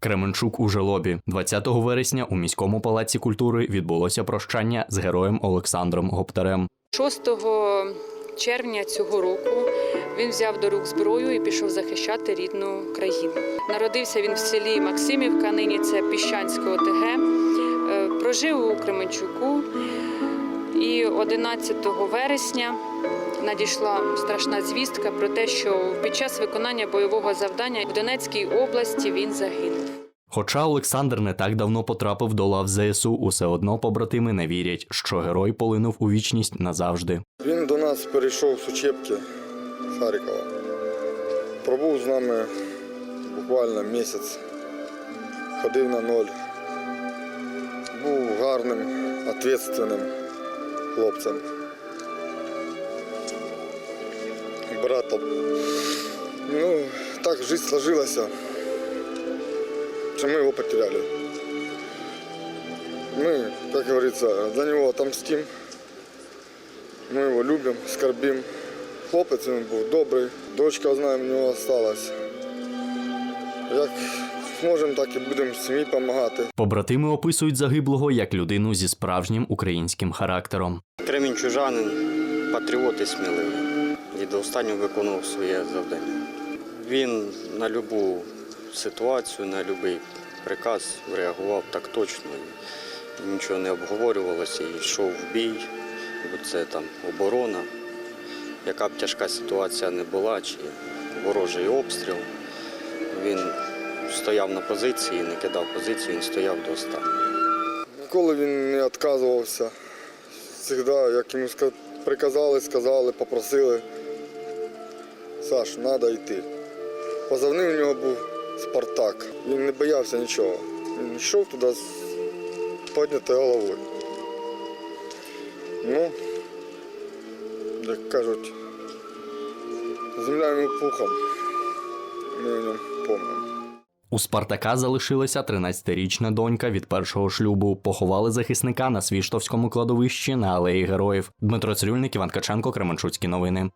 Кременчук у Желобі. 20 вересня у міському палаці культури відбулося прощання з героєм Олександром Гоптарем. 6 червня цього року він взяв до рук зброю і пішов захищати рідну країну. Народився він в селі Максимівка, нині це Піщанське ОТГ. Е, Прожив у Кременчуку. І 11 вересня надійшла страшна звістка про те, що під час виконання бойового завдання в Донецькій області він загинув. Хоча Олександр не так давно потрапив до лав ЗСУ, усе одно побратими не вірять, що герой полинув у вічність назавжди. Він до нас перейшов з учебки Харкова. Пробув з нами буквально місяць, ходив на ноль. Був гарним, відповідальним хлопцем. Братом. Ну, так життя сложилася, що ми його потеряли. Мы, как говорится, за него отомстим. Ми його любимо, скорбимо. Хлопець він був добрий, дочка знаємо, в нього залишилась. Як зможемо, так і будемо сім'ї допомагати. Побратими описують загиблого як людину зі справжнім українським характером. Кремінчужанин, патріот і сміливий. І до останнього виконував своє завдання. Він на будь-яку ситуацію, на будь-який приказ реагував так точно. Нічого не обговорювалося йшов в бій, бо це там оборона. Яка б тяжка ситуація не була, чи ворожий обстріл, він стояв на позиції, не кидав позицію, він стояв до останнього. Ніколи він не відказувався. Завжди, як йому приказали, сказали, попросили. Саш, треба йти. Позивний у нього був Спартак. Він не боявся нічого. Він йшов туди з піднятою головою. Ну, як кажуть, земля пухом. Ми ньому пам'ятаємо. У Спартака залишилася 13-річна донька від першого шлюбу. Поховали захисника на Свіштовському кладовищі на алеї героїв. Дмитро Цирюльник, Іван Каченко, Кременчуцькі новини.